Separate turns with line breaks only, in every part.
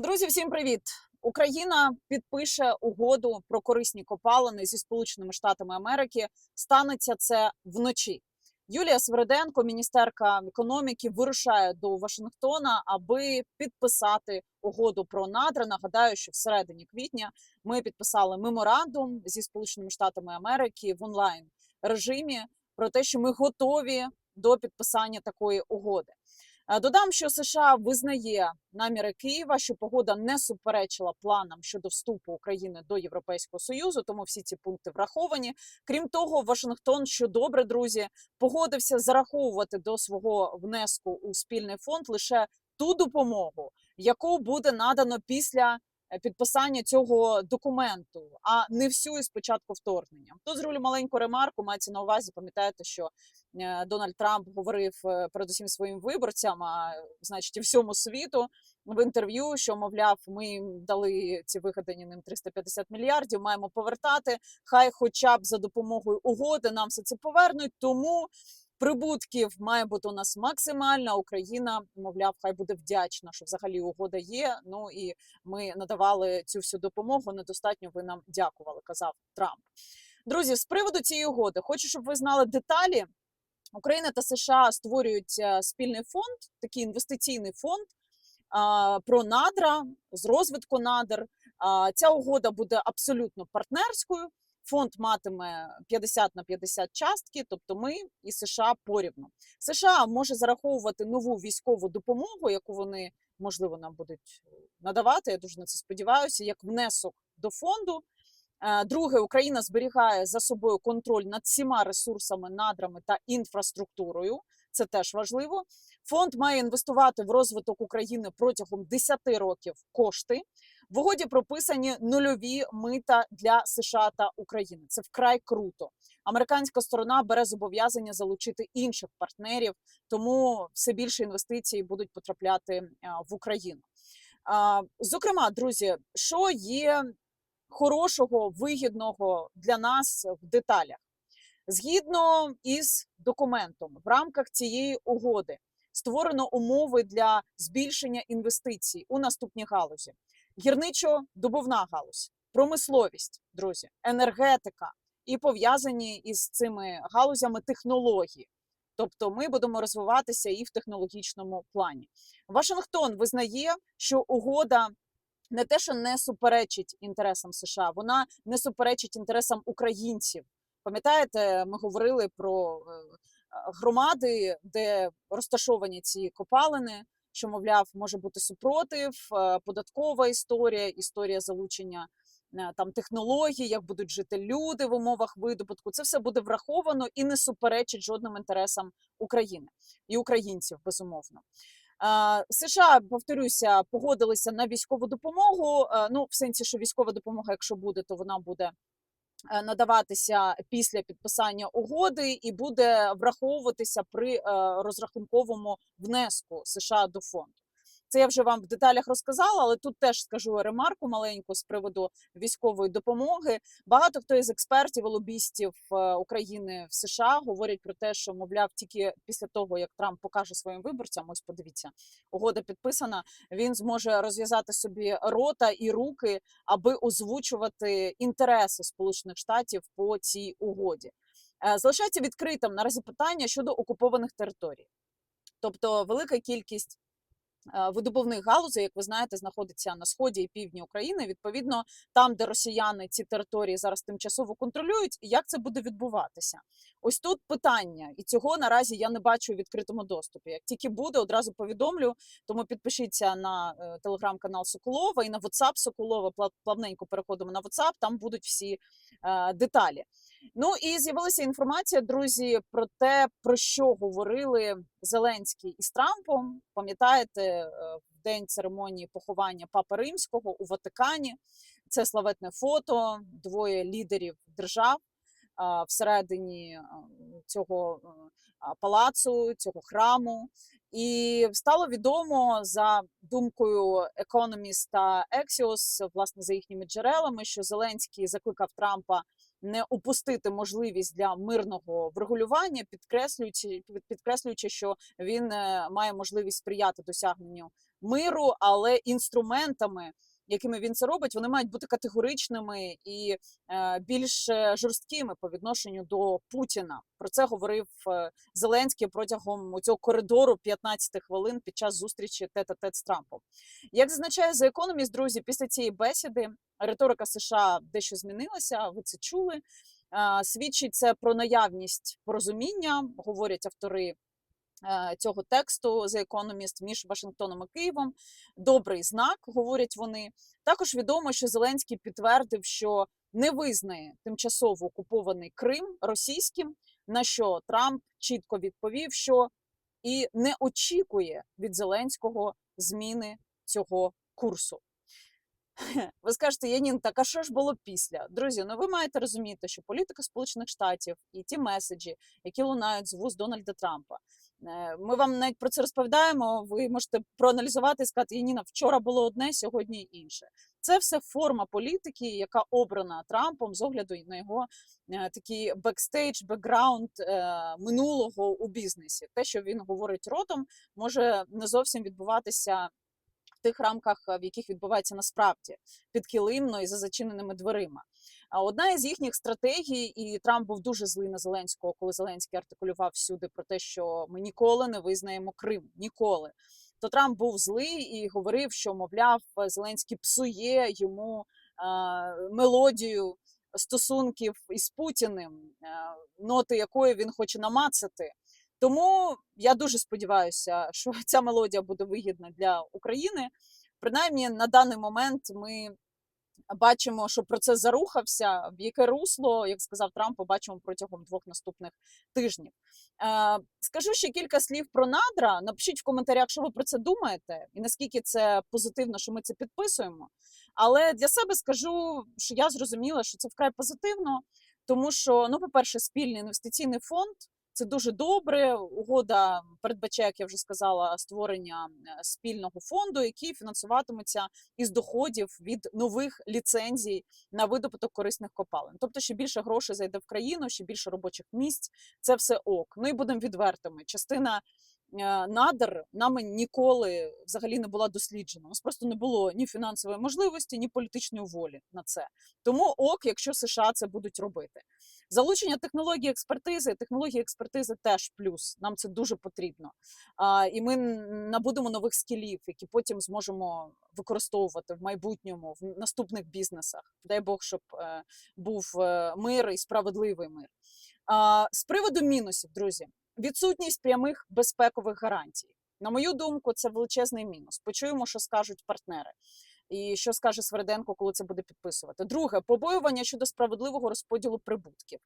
Друзі, всім привіт! Україна підпише угоду про корисні копалини зі Сполученими Штатами Америки. Станеться це вночі. Юлія Свериденко, міністерка економіки, вирушає до Вашингтона, аби підписати угоду про надра. Нагадаю, що всередині квітня ми підписали меморандум зі Сполученими Штатами Америки в онлайн режимі про те, що ми готові до підписання такої угоди. Е, Додам, що США визнає наміри Києва, що погода не суперечила планам щодо вступу України до Європейського союзу, тому всі ці пункти враховані. Крім того, Вашингтон, що добре, друзі, погодився зараховувати до свого внеску у спільний фонд лише ту допомогу, яку буде надано після підписання цього документу, а не всю із початку вторгнення. Тут зроблю маленьку ремарку. Мається на увазі, пам'ятаєте, що е, Дональд Трамп говорив е, передусім своїм виборцям, а значить і всьому світу в інтерв'ю, що мовляв, ми дали ці вигадані ним 350 мільярдів. Маємо повертати. Хай, хоча б за допомогою угоди, нам все це повернуть. Тому прибутків має бути у нас максимальна. Україна, мовляв, хай буде вдячна, що взагалі угода є. Ну і ми надавали цю всю допомогу. Недостатньо ви нам дякували, казав Трамп. Друзі, з приводу цієї угоди, хочу, щоб ви знали деталі. Україна та США створюють е, спільний фонд, такий інвестиційний фонд про надра з розвитку надр. Ця угода буде абсолютно партнерською. Фонд матиме 50 на 50 частки, тобто ми і США порівну. США може зараховувати нову військову допомогу, яку вони можливо нам будуть е, надавати. Я дуже на це сподіваюся, як внесок до фонду. Е, Друге, Україна зберігає за собою контроль над всіма ресурсами, надрами та інфраструктурою. Це теж важливо. Фонд має інвестувати в розвиток України протягом 10 років кошти. В угоді прописані нульові мита для США та України. Це вкрай круто. Американська сторона бере зобов'язання залучити інших партнерів, тому все більше інвестицій будуть потрапляти е, в Україну. Зокрема, друзі, що є хорошого, вигідного для нас в деталях. Згідно із документом, в рамках цієї угоди створено умови для збільшення інвестицій у наступні галузі: гірничо-добувна галузь, промисловість, друзі, енергетика і пов'язані із цими галузями технології. Тобто ми будемо розвиватися і в технологічному плані. Вашингтон визнає, що угода не те, що не суперечить інтересам США, вона не суперечить інтересам українців. Пам'ятаєте, ми говорили про е, громади, де розташовані ці копалини, що, мовляв, може бути супротив, е, податкова історія, історія залучення е, там технологій, як будуть жити люди в умовах видобутку. Це все буде враховано і не суперечить жодним інтересам України і українців, безумовно. Е, США, повторюся, погодилися на військову допомогу. Ну, в сенсі, що військова допомога, якщо буде, то вона буде надаватися після підписання угоди і буде враховуватися при е, розрахунковому внеску США до фонду. Це я вже вам в деталях розказала, але тут теж скажу ремарку маленьку з приводу військової допомоги. Багато хто із експертів і лобістів е, України в США говорять про те, що мовляв, тільки після того як Трамп покаже своїм виборцям, ось подивіться, угода підписана. Він зможе розв'язати собі рота і руки, аби озвучувати інтереси Сполучених Штатів по цій угоді. Е, Залишається відкритим наразі питання щодо окупованих територій, тобто велика кількість видобувних галузей, як ви знаєте, знаходиться на сході і півдні України. Відповідно, там, де росіяни ці території зараз тимчасово контролюють, як це буде відбуватися? Ось тут питання, і цього наразі я не бачу у відкритому доступі. Як тільки буде, одразу повідомлю. Тому підпишіться на е, телеграм-канал Соколова і на WhatsApp Соколова. Пла- Плавненько переходимо на WhatsApp, Там будуть всі е, деталі. Ну і з'явилася інформація, друзі, про те, про що говорили Зеленський із Трампом. Пам'ятаєте, е, в день церемонії поховання Папи Римського у Ватикані. Це славетне фото, двоє лідерів держав всередині цього е, палацу, цього храму. І стало відомо за думкою Economist та Axios, власне, за їхніми джерелами, що Зеленський закликав Трампа не упустити можливість для мирного врегулювання, підкреслюючи підкреслюючи, що він е, має можливість сприяти досягненню миру, але інструментами, якими він це робить, вони мають бути категоричними і е, більш е, жорсткими по відношенню до Путіна. Про це говорив е, Зеленський протягом цього коридору 15 хвилин під час зустрічі тет-а-тет з Трампом. Як зазначає за економіст, друзі, після цієї бесіди риторика США дещо змінилася. Ви це чули. Свідчить це про наявність порозуміння, говорять автори цього тексту The Economist між Вашингтоном і Києвом. Добрий знак, говорять вони. Також відомо, що Зеленський підтвердив, що не визнає тимчасово окупований Крим російським. На що Трамп чітко відповів, що і не очікує від Зеленського зміни цього курсу. Ви скажете, Янін, так а що ж було після? Друзі, ну ви маєте розуміти, що політика Сполучених Штатів і ті меседжі, які лунають з вуз Дональда Трампа. Е, Ми вам навіть про це розповідаємо. Ви можете проаналізувати і сказати, Яніна, вчора було одне, сьогодні інше. Це все форма політики, яка обрана Трампом з огляду на його е, такий бекстейдж, бекграунд е, минулого у бізнесі. Те, що він говорить ротом, може не зовсім відбуватися в тих рамках, в яких відбувається насправді підкилимно і за зачиненими дверима. А одна із їхніх стратегій, і Трамп був дуже злий на Зеленського, коли Зеленський артикулював всюди про те, що ми ніколи не визнаємо Крим. Ніколи. То Трамп був злий і говорив, що мовляв, Зеленський псує йому мелодію стосунків із Путіним, е, ноти якої він хоче намацати. Тому я дуже сподіваюся, що ця мелодія буде вигідна для України. Принаймні, на даний момент ми бачимо, що процес зарухався. В яке русло, як сказав Трамп, побачимо протягом двох наступних тижнів. Е, Скажу ще кілька слів про надра. Напишіть в коментарях, що ви про це думаєте, і наскільки це позитивно, що ми це підписуємо. Але для себе скажу, що я зрозуміла, що це вкрай позитивно, тому що, ну, по-перше, спільний інвестиційний фонд. Це дуже добре. Угода передбачає, як я вже сказала, створення е, спільного фонду, який фінансуватиметься із доходів від нових ліцензій на видобуток корисних копалин. Тобто, ще більше грошей зайде в країну, ще більше робочих місць. Це все ок. Ну і будемо відвертими. Частина надр нами ніколи взагалі не була досліджена. У нас просто не було ні фінансової можливості, ні політичної волі на це. Тому ок, якщо США це будуть робити. Залучення технології експертизи, технології експертизи теж плюс. Нам це дуже потрібно. А, І ми набудемо нових скілів, які потім зможемо використовувати в майбутньому в наступних бізнесах. Дай Бог, щоб е, був е, мир і справедливий мир. А, З приводу мінусів, друзі, відсутність прямих безпекових гарантій. На мою думку, це величезний мінус. Почуємо, що скажуть партнери. І що скаже Сверденко, коли це буде підписувати? Друге, побоювання щодо справедливого розподілу прибутків.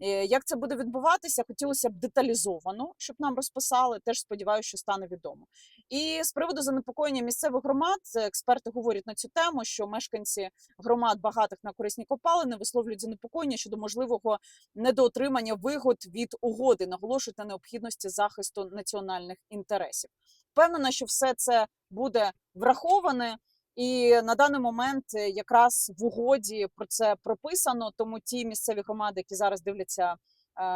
Е, Як це буде відбуватися? Хотілося б деталізовано, щоб нам розписали. Теж сподіваюся, що стане відомо. І з приводу занепокоєння місцевих громад, експерти говорять на цю тему, що мешканці громад багатих на корисні копалини висловлюють занепокоєння щодо можливого недоотримання вигод від угоди, наголошують на необхідності захисту національних інтересів. Впевнена, що все це буде враховане. І на даний момент е, якраз в угоді про це прописано. Тому ті місцеві громади, які зараз дивляться е,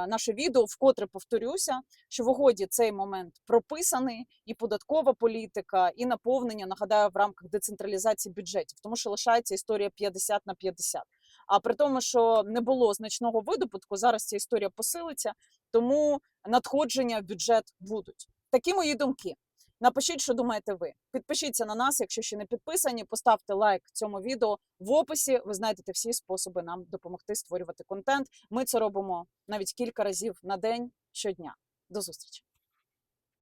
наше відео, вкотре повторюся, що в угоді цей момент прописаний, і податкова політика, і наповнення нагадаю в рамках децентралізації бюджетів, тому що лишається історія 50 на 50. А при тому, що не було значного видобутку, зараз ця історія посилиться, тому надходження в бюджет будуть. Такі мої думки. Напишіть, що думаєте ви. Підпишіться на нас, якщо ще не підписані. Поставте лайк цьому відео в описі. Ви знайдете всі способи нам допомогти створювати контент. Ми це робимо навіть кілька разів на день щодня. До зустрічі.